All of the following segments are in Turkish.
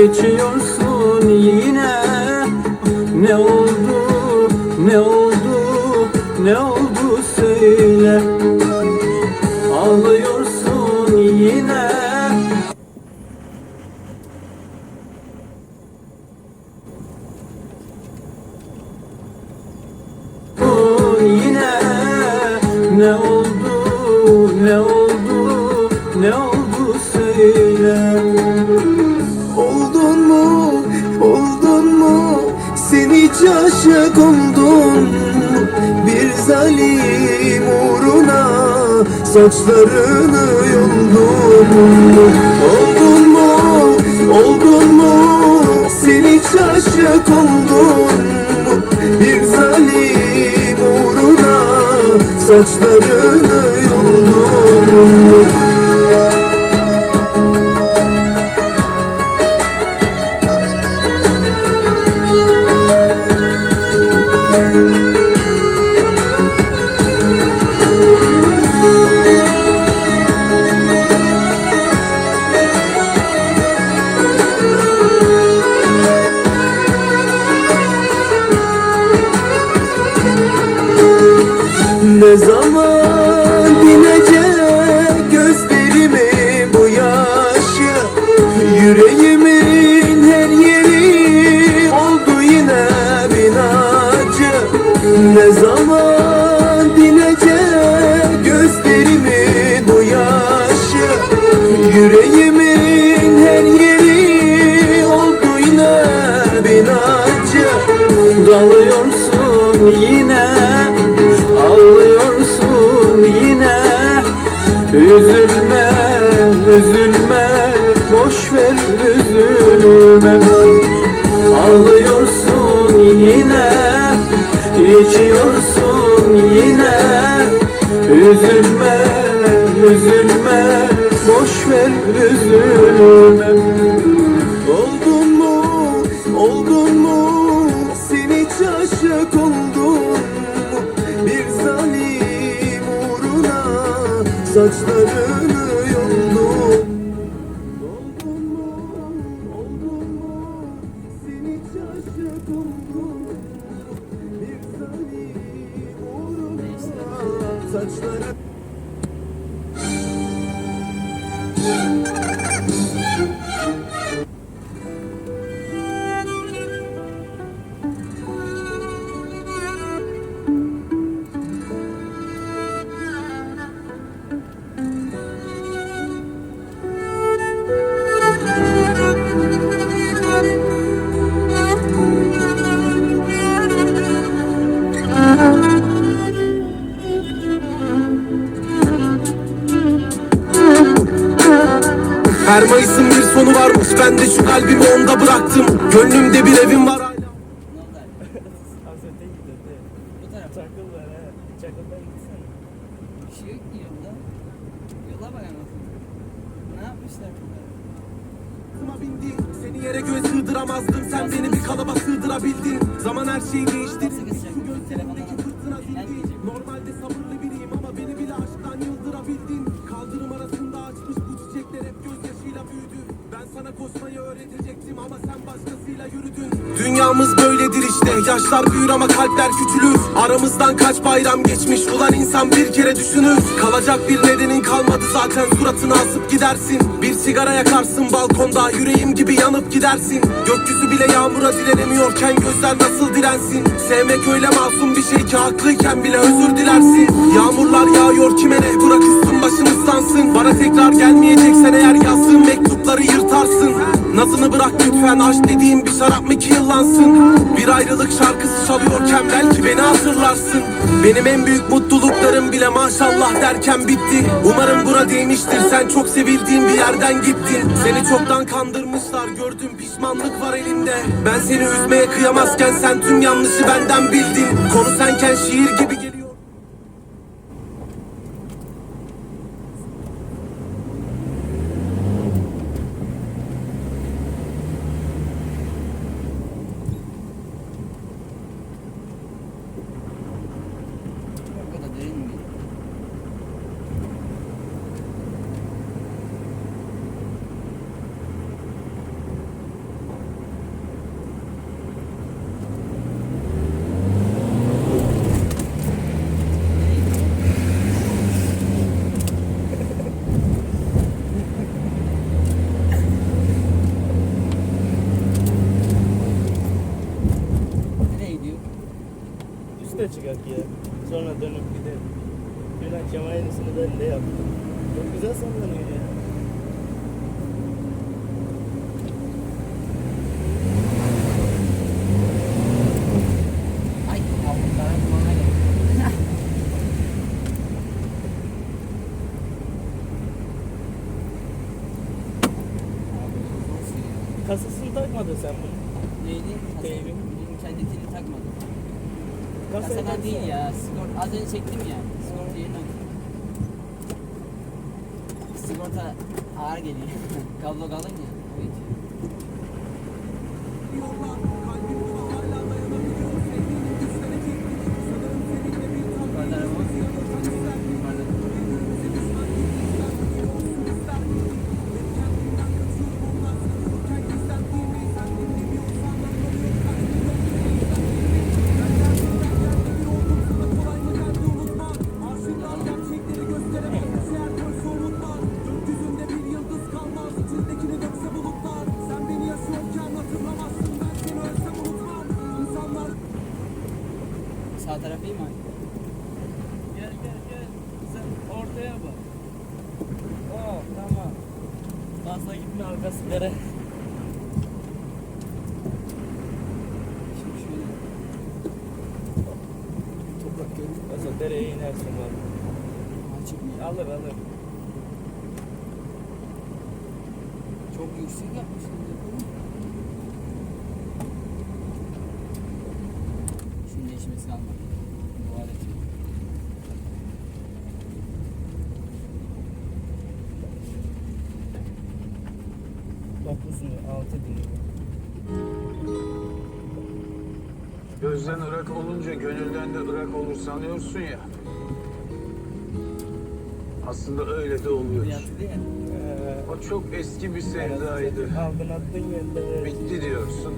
Geçiyorsun yine? Ne oldu ne oldu ne oldu söyle. Ağlıyorsun yine. Yine. Ne oldu ne oldu ne oldu söyle oldun mu Bir zalim uğruna Saçlarını yoldun mu Oldun mu, oldun mu? Sen hiç aşık oldun Bir zalim uğruna Saçlarını yoldun Boş ver üzülme. Ağlıyorsun yine İçiyorsun yine. Üzülme, üzülme. Boş ver üzülme. Oldun mu, oldun mu? Sen hiç aşık oldun Bir zalim uğruna Saçlarını aşık Her Mayıs'ın bir sonu varmış. Ben de şu kalbimi onda bıraktım. Gönlümde bir evim var böyledir işte. Yaşlar büyür ama kalpler küçülür. Aramızdan kaç bayram geçmiş? Ulan insan bir kere düşünür. Kalacak bir nedenin kalmadı zaten. Suratını asıp gidersin. Bir sigara yakarsın balkonda. Yüreğim gibi yanıp gidersin. Gökyüzü bile yağmura direnemiyorken Gözler nasıl dirensin? Sevmek öyle masum bir şey ki Haklıyken bile özür dilersin. Yağmurlar yağıyor kime ne? Bırak üstün başın ıslansın Bana tekrar gelmeyeceksen eğer yazdığım mektupları yırtarsın Nazını bırak lütfen aşk dediğim bir şarap mı ki yıllansın Bir ayrılık şarkısı çalıyorken belki beni hatırlarsın. Benim en büyük mutluluklarım bile maşallah derken bitti. Umarım buna değmiştir sen çok sevildiğim bir yerden gittin. Seni çoktan kandırmışlar gördüm pişmanlık var elimde. Ben seni üzmeye kıyamazken sen tüm yanlışı benden bildin. Konu senken şiir gibi geliyor O kadar değil mi? de çıkak ya. Sonra dönüp gidelim. Dün akşam aynısını ben de yaptım. Çok güzel sallanıyor ya. Kasasını takmadın sen bunu. Neydi? Kasa- Teybi. Benim kendikini takmadım. Kasadan değil ya. Sigorta az önce çektim ya. Sigorta yerine Sigorta ağır geliyor. Kablo kalın ya. O. Yollar dereye inersin mı? Alır alır. Çok yüksek yapmışlar. depoyu. Şimdi işimiz kalmadı. Bu alet? Altı dinliyor. Gözden ırak olunca gönülden de ırak olur sanıyorsun ya. Aslında öyle de oluyor. Ee, O çok eski bir sevdaydı. Bitti diyorsun.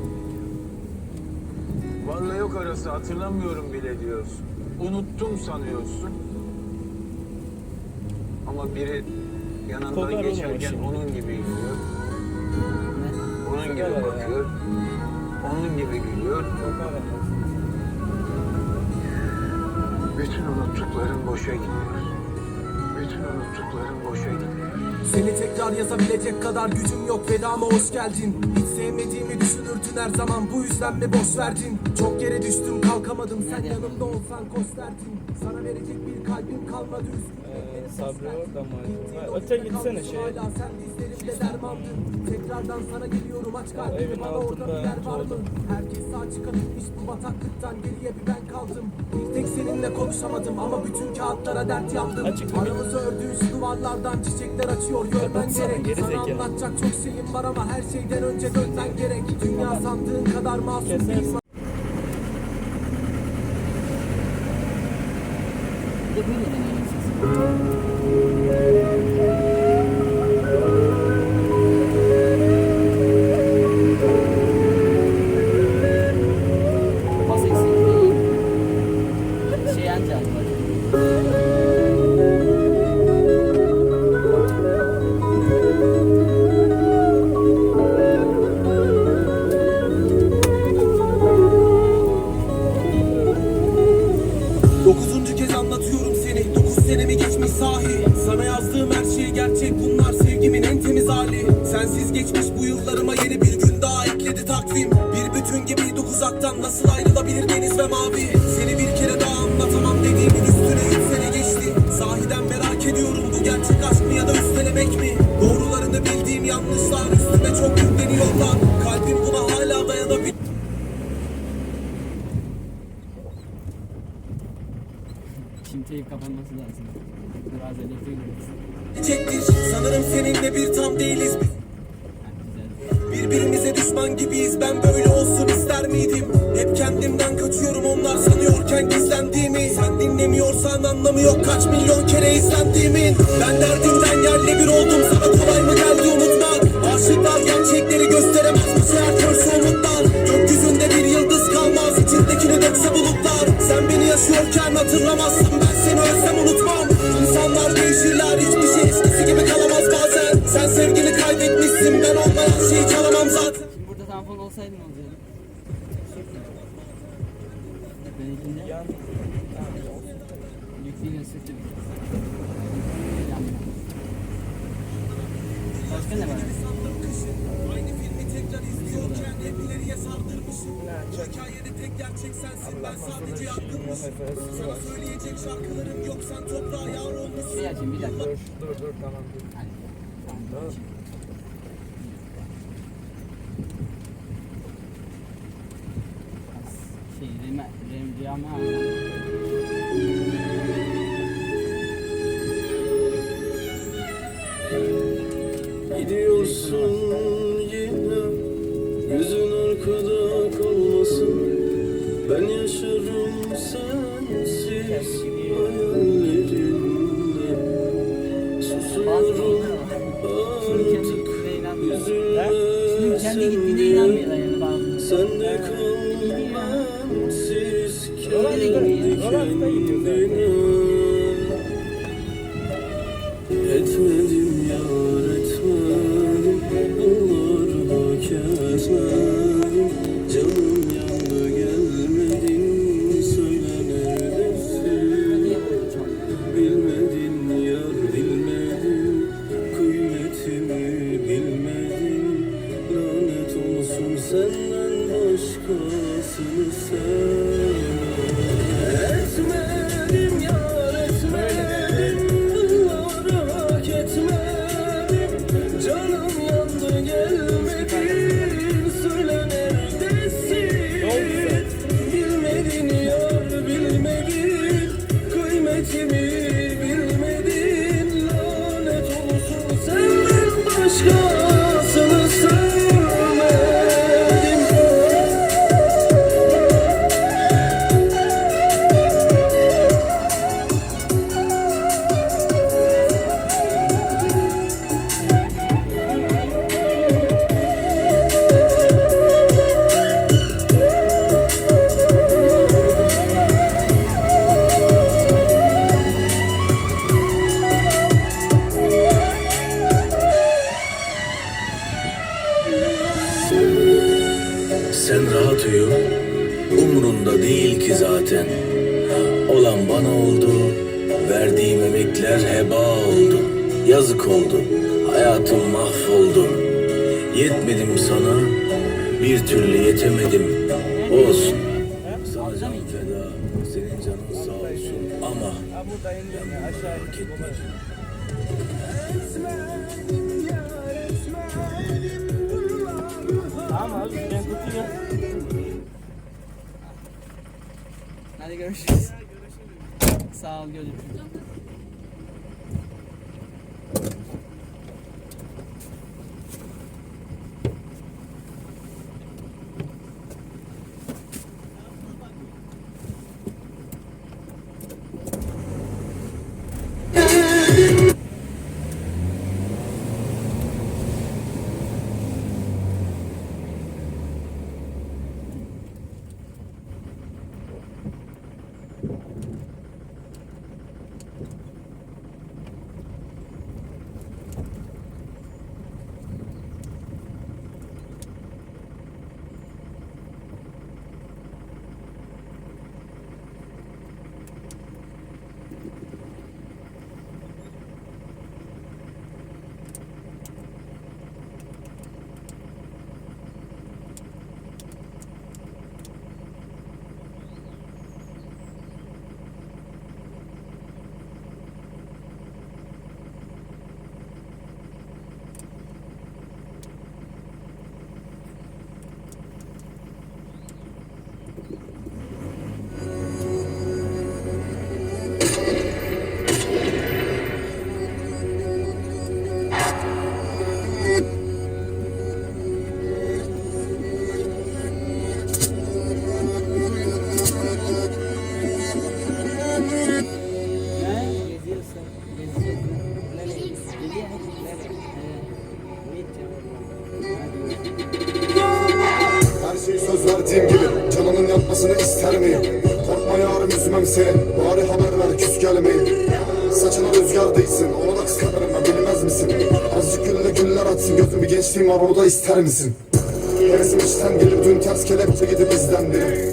Varla yok arası hatırlamıyorum bile diyorsun. Unuttum sanıyorsun. Ama biri yanından geçerken onun gibi gülüyor. Ne? Onun gibi bakıyor. Onun gibi gülüyor. Bütün unuttukların boşa gidiyor. Bütün unuttukların boşa gidiyor. Seni tekrar yazabilecek kadar gücüm yok vedama hoş geldin Hiç sevmediğimi düşünürdün her zaman bu yüzden mi boş verdin Çok yere düştüm kalkamadım sen yanımda olsan koş derdin Sana verecek bir kalbim kalmadı üzgün Ee, Sabri orada mı? Öte gitsene şey. Hala sen dizlerimde dermandın Tekrardan sana geliyorum aç kalbimi. Bana orada bir yer var mı? Herkes sağ çıkabilmiş bu bataklıktan geriye bir ben kaldım. Bir tek seninle konuşamadım ama bütün kağıtlara dert mı? Aramızı ördüğün şu duvarlardan çiçekler açıyor. Görmen gerek. geri Sana zekalı. anlatacak çok şeyim var ama her şeyden önce dönmen gerek. Dünya sandığın kadar masum değil de böyle deneyelim siz. Şimdi kapanması lazım. Biraz elektrik. Çektir Sanırım seninle bir tam değiliz. Birbirimize düşman gibiyiz. Ben böyle olsun ister miydim? Hep kendimden kaçıyorum. Onlar sanıyorken gizlendiğimi. Sen dinlemiyorsan anlamı yok. Kaç milyon kere izlendiğimin. Ben derdimden yerle bir oldum. Sana kolay mı geldi unutmak Aşıklar gerçekleri gösteremez. Bu seher körse umutlar. Gökyüzünde bir yıldız kalmaz. İçindekini dökse bulutlar. Sen beni yaşıyorken hatırlamazsın zaten Şimdi burada tampon olsaydı ne olacaktı? Ben hiç gittiğinde. Yan. Bir kez. Başka ne var? Aynı filmi tekrar izliyorken hep ileriye sardırmışım Bu hikayede tek gerçek sensin ben sadece nefesi Sana söyleyecek şarkılarım yok sen toprağa yar olmuşsun Bir dakika. Dur dur dur tamam dur. Tamam. Gidiyorsun yine Yüzün arkada kalmasın. Ben yaşarım sensiz hayallerinde Susuyorum artık Üzülme. Sen de kal kendine Etmedim yar etmedim Yıllar hak etmedim Canım yandı gelmedin Söyle Bilmedin yar bilmedin Kıymetimi bilmedin. Lanet olsun senden değil ki zaten. Olan bana oldu, verdiğim emekler heba oldu. Yazık oldu, hayatım mahvoldu. Yetmedim sana, bir türlü yetemedim. Olsun, görüşürüz. Sağ ol görüşürüz. Her şeyi söz verdiğim gibi Canının yapmasını ister miyim? Korkma yarım üzmem seni Bari haber ver küs gelmeyin Saçına rüzgar değilsin Ona da kıskanırım ben bilmez misin? Azıcık gülle güller atsın Gözüm bir gençliğim var onu ister misin? Hevesim içten gelir dün ters kelepçe gidip bizden biri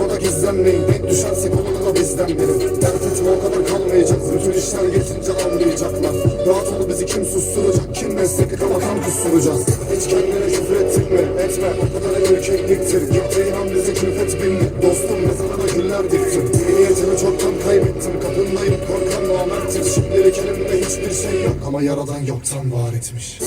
orada gizlenmeyin Denk düşersek onu da bizden biri Dert etme o kadar kalmayacağız Bütün işler geçince anlayacaklar Rahat ol bizi kim susturacak Mesleklik ama kan kusturacağız. Hiç kendine küfür ettin mi? Etme. O kadar erkekliktir. Gittiğin an bizi külfet bindi Dostum mezarına güller diktin. Niyetimi çoktan kaybettim. Kapındayım korkan namerttir. Şimdilik elimde hiçbir şey yok Ama yaradan yoktan var etmiş